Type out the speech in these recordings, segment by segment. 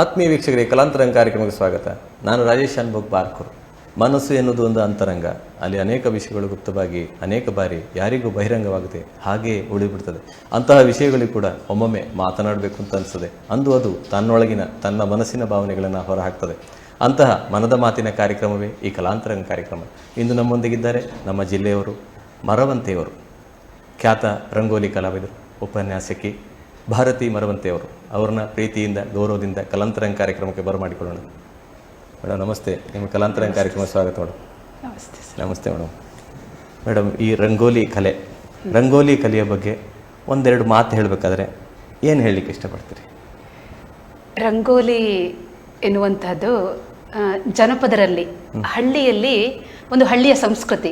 ಆತ್ಮೀಯ ವೀಕ್ಷಕರಿಗೆ ಕಲಾಂತರಂಗ ಕಾರ್ಯಕ್ರಮಕ್ಕೆ ಸ್ವಾಗತ ನಾನು ರಾಜೇಶ್ ಅನ್ಭೋಗ್ ಬಾರ್ಕೂರ್ ಮನಸ್ಸು ಎನ್ನುವುದು ಒಂದು ಅಂತರಂಗ ಅಲ್ಲಿ ಅನೇಕ ವಿಷಯಗಳು ಗುಪ್ತವಾಗಿ ಅನೇಕ ಬಾರಿ ಯಾರಿಗೂ ಬಹಿರಂಗವಾಗುತ್ತೆ ಹಾಗೆಯೇ ಉಳಿಬಿಡ್ತದೆ ಅಂತಹ ವಿಷಯಗಳಿಗೂ ಕೂಡ ಒಮ್ಮೊಮ್ಮೆ ಮಾತನಾಡಬೇಕು ಅಂತ ಅನಿಸ್ತದೆ ಅಂದು ಅದು ತನ್ನೊಳಗಿನ ತನ್ನ ಮನಸ್ಸಿನ ಭಾವನೆಗಳನ್ನು ಹೊರಹಾಕ್ತದೆ ಅಂತಹ ಮನದ ಮಾತಿನ ಕಾರ್ಯಕ್ರಮವೇ ಈ ಕಲಾಂತರಂಗ ಕಾರ್ಯಕ್ರಮ ಇಂದು ನಮ್ಮೊಂದಿಗಿದ್ದಾರೆ ನಮ್ಮ ಜಿಲ್ಲೆಯವರು ಮರವಂತೆಯವರು ಖ್ಯಾತ ರಂಗೋಲಿ ಕಲಾವಿದರು ಉಪನ್ಯಾಸಕಿ ಭಾರತಿ ಮರವಂತೆಯವರು ಅವ್ರನ್ನ ಪ್ರೀತಿಯಿಂದ ಗೌರವದಿಂದ ಕಲಾಂತರಂ ಕಾರ್ಯಕ್ರಮಕ್ಕೆ ಬರಮಾಡಿಕೊಳ್ಳೋಣ ಮೇಡಮ್ ನಮಸ್ತೆ ನಿಮ್ಮ ಕಲಾಂತರಂ ಕಾರ್ಯಕ್ರಮ ಸ್ವಾಗತ ಮೇಡಮ್ ನಮಸ್ತೆ ನಮಸ್ತೆ ಮೇಡಮ್ ಮೇಡಮ್ ಈ ರಂಗೋಲಿ ಕಲೆ ರಂಗೋಲಿ ಕಲೆಯ ಬಗ್ಗೆ ಒಂದೆರಡು ಮಾತು ಹೇಳಬೇಕಾದ್ರೆ ಏನು ಹೇಳಲಿಕ್ಕೆ ಇಷ್ಟಪಡ್ತೀರಿ ರಂಗೋಲಿ ಎನ್ನುವಂಥದ್ದು ಜನಪದರಲ್ಲಿ ಹಳ್ಳಿಯಲ್ಲಿ ಒಂದು ಹಳ್ಳಿಯ ಸಂಸ್ಕೃತಿ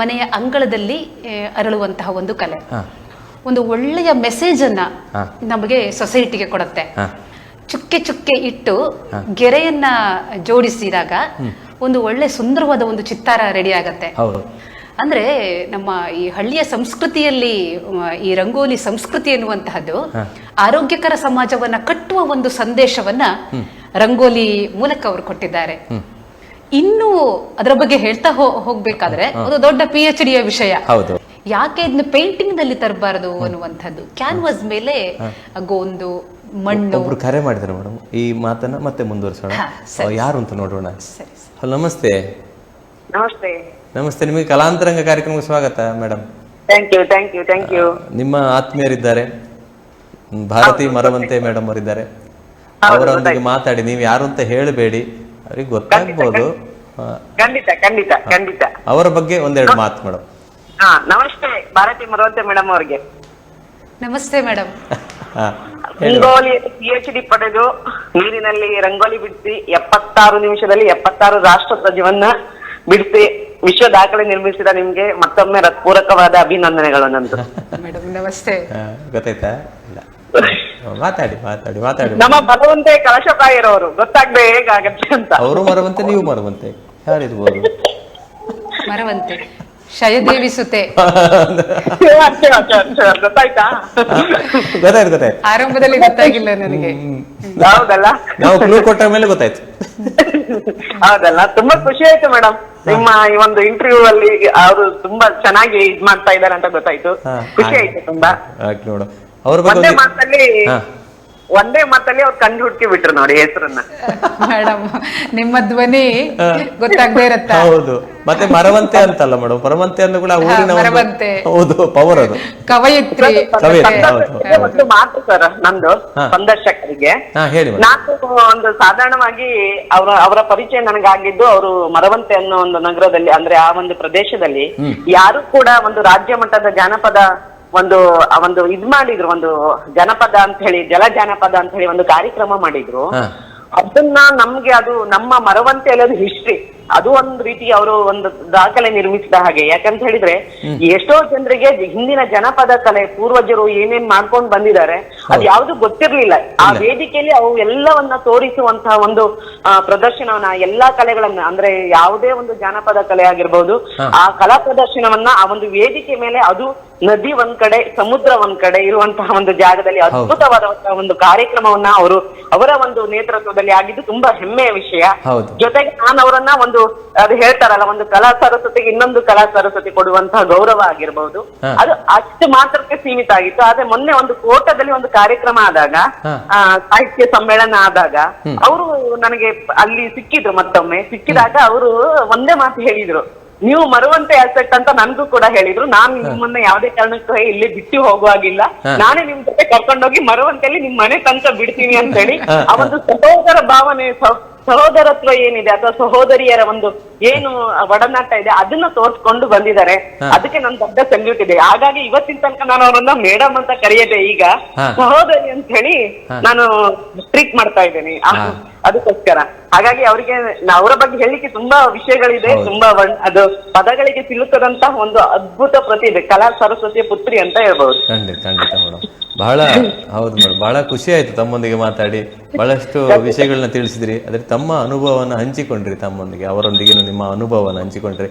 ಮನೆಯ ಅಂಗಳದಲ್ಲಿ ಅರಳುವಂತಹ ಒಂದು ಕಲೆ ಒಂದು ಒಳ್ಳೆಯ ಮೆಸೇಜ್ ಅನ್ನ ನಮಗೆ ಸೊಸೈಟಿಗೆ ಕೊಡುತ್ತೆ ಚುಕ್ಕೆ ಚುಕ್ಕೆ ಇಟ್ಟು ಗೆರೆಯನ್ನ ಜೋಡಿಸಿದಾಗ ಒಂದು ಒಳ್ಳೆ ಸುಂದರವಾದ ಒಂದು ಚಿತ್ತಾರ ರೆಡಿ ಆಗತ್ತೆ ಅಂದ್ರೆ ನಮ್ಮ ಈ ಹಳ್ಳಿಯ ಸಂಸ್ಕೃತಿಯಲ್ಲಿ ಈ ರಂಗೋಲಿ ಸಂಸ್ಕೃತಿ ಎನ್ನುವಂತಹದ್ದು ಆರೋಗ್ಯಕರ ಸಮಾಜವನ್ನ ಕಟ್ಟುವ ಒಂದು ಸಂದೇಶವನ್ನ ರಂಗೋಲಿ ಮೂಲಕ ಅವರು ಕೊಟ್ಟಿದ್ದಾರೆ ಇನ್ನು ಅದರ ಬಗ್ಗೆ ಹೇಳ್ತಾ ಹೋಗ್ಬೇಕಾದ್ರೆ ಒಂದು ದೊಡ್ಡ ಪಿ ಎಚ್ ಡಿಯ ವಿಷಯ ಹೌದು ಯಾಕೆ ಇದನ್ನ ಪೇಂಟಿಂಗ್ ನಲ್ಲಿ ತರಬಾರದು ಅನ್ನುವಂಥದ್ದು ಕ್ಯಾನ್ವಾಸ್ ಮೇಲೆ ಒಂದು ಮಣ್ಣು ಒಬ್ರು ಕರೆ ಮಾಡಿದ್ರು ಮೇಡಮ್ ಈ ಮಾತನ್ನ ಮತ್ತೆ ಮುಂದುವರಿಸೋಣ ಯಾರು ಅಂತ ನೋಡೋಣ ನಮಸ್ತೆ ನಮಸ್ತೆ ನಮಸ್ತೆ ನಿಮಗೆ ಕಲಾಂತರಂಗ ಕಾರ್ಯಕ್ರಮಕ್ಕೆ ಸ್ವಾಗತ ಮೇಡಮ್ ನಿಮ್ಮ ಆತ್ಮೀಯರಿದ್ದಾರೆ ಭಾರತಿ ಮರವಂತೆ ಮೇಡಮ್ ಅವರಿದ್ದಾರೆ ಅವರೊಂದಿಗೆ ಮಾತಾಡಿ ನೀವು ಯಾರು ಅಂತ ಹೇಳಬೇಡಿ ಅವ್ರಿಗೆ ಗೊತ್ತಾಗ್ಬೋದು ಅವರ ಬಗ್ಗೆ ಒಂದೆರಡು ಮಾತು ಮೇಡಮ್ ಹಾ ನಮಸ್ತೆ ಭಾರತಿ ಮರವಂತೆ ಮೇಡಮ್ ಅವ್ರಿಗೆ ನಮಸ್ತೆ madam Rangoli P H D ಪಡೆದು ನೀರಿನಲ್ಲಿ ರಂಗೋಲಿ ಬಿಡಿಸಿ ಎಪ್ಪತ್ತಾರು ನಿಮಿಷದಲ್ಲಿ ಎಪ್ಪತ್ತಾರು ರಾಷ್ಟ್ರ ಧ್ವಜವನ್ನ ಬಿಡಿಸಿ ವಿಶ್ವ ದಾಖಲೆ ನಿರ್ಮಿಸಿದ ನಿಮ್ಗೆ ಮತ್ತೊಮ್ಮೆ ಪೂರಕವಾದ ಅಭಿನಂದನೆಗಳು ನಂದು ಮೇಡಮ್ ನಮಸ್ತೆ ಗೊತ್ತಾಯ್ತಾ ಇಲ್ಲ ಮಾತಾಡಿ ಮಾತಾಡಿ ಮಾತಾಡಿ ನಮ್ಮ ಬಲವಂತೆ ಕಲಶಪ್ರಾಯರವರು ಗೊತ್ತಾಗ್ದೆ ಹೇಗಾಗತ್ತೆ ಅಂತ ಅವರು ಮರವಂತೆ ನೀವು ಮರವಂತೆ ಯಾರಿರ್ಬೋದು ಮರವಂತೆ ಶಯದೇವಿಸುತ್ತೆ ಗೊತ್ತಾಯ್ತು ಗೊತ್ತಾಯ್ತು ಆರಂಭದಲ್ಲಿ ಗೊತ್ತಾಗಿಲ್ಲ ನನಗೆ ಹೌದಲ್ಲ ನಾವು ಕ್ಲೂ ಕೊಟ್ಟ ಮೇಲೆ ಗೊತ್ತಾಯ್ತು ಹೌದಲ್ಲ ತುಂಬಾ ಖುಷಿ ಆಯ್ತು ಮೇಡಮ್ ನಿಮ್ಮ ಈ ಒಂದು ಇಂಟರ್ವ್ಯೂ ಅಲ್ಲಿ ಅವರು ತುಂಬಾ ಚೆನ್ನಾಗಿ ಇದ್ ಮಾಡ್ತಾ ಇದ್ದಾರೆ ಅಂತ ಗೊತ್ತಾಯ್ತು ಖುಷಿ ಆಯ್ತು ತುಂಬಾ ಅವ್ರ ಬಗ್ಗೆ ಮಾತಲ್ಲಿ ಒಂದೇ ಮಾತಲ್ಲಿ ಅವ್ರು ಕಂಡು ಹುಡುಕಿ ಬಿಟ್ರು ನೋಡಿ ಹೆಸರನ್ನ ಮೇಡಮ್ ನಿಮ್ಮ ಧ್ವನಿ ಗೊತ್ತಾಗದೇ ಇರತ್ತ ಹೌದು ಮತ್ತೆ ಮರವಂತೆ ಅಂತಲ್ಲ ಮೇಡಮ್ ಮರವಂತೆ ಅಂದ್ರೆ ಕೂಡ ಊರಿನ ಮರವಂತೆ. ಹೌದು ಪವರ್ ಅದು ಕವಯತ್ರಿ ಮಾತು ಸರ್ ನಂದು ಸಂದರ್ಶಕರಿಗೆ ಹಾ ಹೇಳಿ ನಾನು ಒಂದು ಸಾಧಾರಣವಾಗಿ ಅವರ ಅವರ ಪರಿಚಯ ನನಗಾಗಿದ್ದು ಅವರು ಮರವಂತೆ ಅನ್ನೋ ಒಂದು ನಗರದಲ್ಲಿ ಅಂದ್ರೆ ಆ ಒಂದು ಪ್ರದೇಶದಲ್ಲಿ ಯಾರು ಕೂಡ ಒಂದು ರಾಜ್ಯ ಮಟ್ಟದ ಜಾನಪದ ಒಂದು ಒಂದು ಇದ್ ಮಾಡಿದ್ರು ಒಂದು ಜನಪದ ಅಂತ ಹೇಳಿ ಜಲ ಜಾನಪದ ಅಂತ ಹೇಳಿ ಒಂದು ಕಾರ್ಯಕ್ರಮ ಮಾಡಿದ್ರು ಅದನ್ನ ನಮ್ಗೆ ಅದು ನಮ್ಮ ಮರವಂತೆ ಅದು ಹಿಸ್ಟ್ರಿ ಅದು ಒಂದು ರೀತಿ ಅವರು ಒಂದು ದಾಖಲೆ ನಿರ್ಮಿಸಿದ ಹಾಗೆ ಯಾಕಂತ ಹೇಳಿದ್ರೆ ಎಷ್ಟೋ ಜನರಿಗೆ ಹಿಂದಿನ ಜನಪದ ಕಲೆ ಪೂರ್ವಜರು ಏನೇನ್ ಮಾಡ್ಕೊಂಡು ಬಂದಿದ್ದಾರೆ ಅದು ಯಾವ್ದು ಗೊತ್ತಿರ್ಲಿಲ್ಲ ಆ ವೇದಿಕೆಯಲ್ಲಿ ಅವು ಎಲ್ಲವನ್ನ ತೋರಿಸುವಂತಹ ಒಂದು ಪ್ರದರ್ಶನವನ್ನ ಎಲ್ಲಾ ಕಲೆಗಳನ್ನ ಅಂದ್ರೆ ಯಾವುದೇ ಒಂದು ಜಾನಪದ ಕಲೆ ಆಗಿರ್ಬಹುದು ಆ ಕಲಾ ಪ್ರದರ್ಶನವನ್ನ ಆ ಒಂದು ವೇದಿಕೆ ಮೇಲೆ ಅದು ನದಿ ಒಂದ್ ಕಡೆ ಸಮುದ್ರ ಒಂದ್ ಕಡೆ ಇರುವಂತಹ ಒಂದು ಜಾಗದಲ್ಲಿ ಅದ್ಭುತವಾದ ಒಂದು ಕಾರ್ಯಕ್ರಮವನ್ನ ಅವರು ಅವರ ಒಂದು ನೇತೃತ್ವದಲ್ಲಿ ಆಗಿದ್ದು ತುಂಬಾ ಹೆಮ್ಮೆಯ ವಿಷಯ ಜೊತೆಗೆ ನಾನು ಅವರನ್ನ ಒಂದು ಅದು ಹೇಳ್ತಾರಲ್ಲ ಒಂದು ಕಲಾ ಸರಸ್ವತಿಗೆ ಇನ್ನೊಂದು ಕಲಾ ಸರಸ್ವತಿ ಕೊಡುವಂತಹ ಗೌರವ ಆಗಿರ್ಬಹುದು ಅದು ಅಷ್ಟು ಮಾತ್ರಕ್ಕೆ ಸೀಮಿತ ಆಗಿತ್ತು ಆದ್ರೆ ಮೊನ್ನೆ ಒಂದು ಕೋಟದಲ್ಲಿ ಒಂದು ಕಾರ್ಯಕ್ರಮ ಆದಾಗ ಸಾಹಿತ್ಯ ಸಮ್ಮೇಳನ ಆದಾಗ ಅವರು ನನಗೆ ಅಲ್ಲಿ ಸಿಕ್ಕಿದ್ರು ಮತ್ತೊಮ್ಮೆ ಸಿಕ್ಕಿದಾಗ ಅವರು ಒಂದೇ ಮಾತು ಹೇಳಿದ್ರು ನೀವು ಮರುವಂತೆ ಆಸೆಕ್ಟ್ ಅಂತ ನನ್ಗೂ ಕೂಡ ಹೇಳಿದ್ರು ನಾನು ನಿಮ್ಮನ್ನ ಯಾವುದೇ ಕಾರಣಕ್ಕೂ ಇಲ್ಲಿ ಬಿಟ್ಟು ಹೋಗುವಾಗಿಲ್ಲ ನಾನೇ ನಿಮ್ ಜೊತೆ ಕರ್ಕೊಂಡೋಗಿ ಮರುವಂತೆಯಲ್ಲಿ ನಿಮ್ ಮನೆ ತನಕ ಬಿಡ್ತೀನಿ ಅಂತ ಹೇಳಿ ಆ ಒಂದು ಸಹೋದರ ಭಾವನೆ ಸಹೋದರತ್ವ ಏನಿದೆ ಅಥವಾ ಸಹೋದರಿಯರ ಒಂದು ಏನು ಒಡನಾಟ ಇದೆ ಅದನ್ನ ತೋರ್ಸ್ಕೊಂಡು ಬಂದಿದ್ದಾರೆ ಅದಕ್ಕೆ ನನ್ ದೊಡ್ಡ ಸೆಲ್ಯೂಟ್ ಇದೆ ಹಾಗಾಗಿ ಇವತ್ತಿನ ತನಕ ನಾನು ಅವರನ್ನ ಮೇಡಮ್ ಅಂತ ಕರೆಯದೆ ಈಗ ಸಹೋದರಿ ಅಂತ ಹೇಳಿ ನಾನು ಟ್ರೀಟ್ ಮಾಡ್ತಾ ಇದ್ದೇನೆ ಅದಕ್ಕೋಸ್ಕರ ಹಾಗಾಗಿ ಅವರಿಗೆ ಅವರ ಬಗ್ಗೆ ಹೇಳಲಿಕ್ಕೆ ತುಂಬಾ ವಿಷಯಗಳಿದೆ ತುಂಬಾ ಅದು ಪದಗಳಿಗೆ ಸಿಲುಕದಂತ ಒಂದು ಅದ್ಭುತ ಪ್ರತಿಭೆ ಕಲಾ ಸರಸ್ವತಿಯ ಪುತ್ರಿ ಅಂತ ಹೇಳ್ಬಹುದು ಖಂಡಿತ ಖಂಡಿತ ಮೇಡಮ್ ಬಹಳ ಹೌದು ಮೇಡಮ್ ಬಹಳ ಖುಷಿ ಆಯ್ತು ತಮ್ಮೊಂದಿಗೆ ಮಾತಾಡಿ ಬಹಳಷ್ಟು ವಿಷಯಗಳನ್ನ ತಿಳಿಸಿದ್ರಿ ಅದ್ರ ತಮ್ಮ ಅನುಭವವನ್ನು ಹಂಚಿಕೊಂಡ್ರಿ ತಮ್ಮೊಂದಿಗೆ ಅವರೊಂದಿಗೆ ನಿಮ್ಮ ಅನುಭವವನ್ನು ಹಂಚಿಕೊಂಡ್ರಿ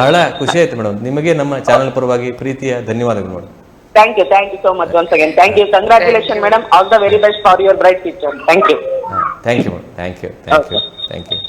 ಬಹಳ ಖುಷಿ ಆಯ್ತು ಮೇಡಮ್ ನಿಮಗೆ ನಮ್ಮ ಚಾನೆಲ್ ಪರವಾಗಿ ಪ್ರೀತಿಯ ಧನ್ಯವಾದಗಳು madam Thank you so much once again. Thank you. Congratulations, madam. All the very best for your bright future. Thank you. Ah, thank you. Thank you. Thank you.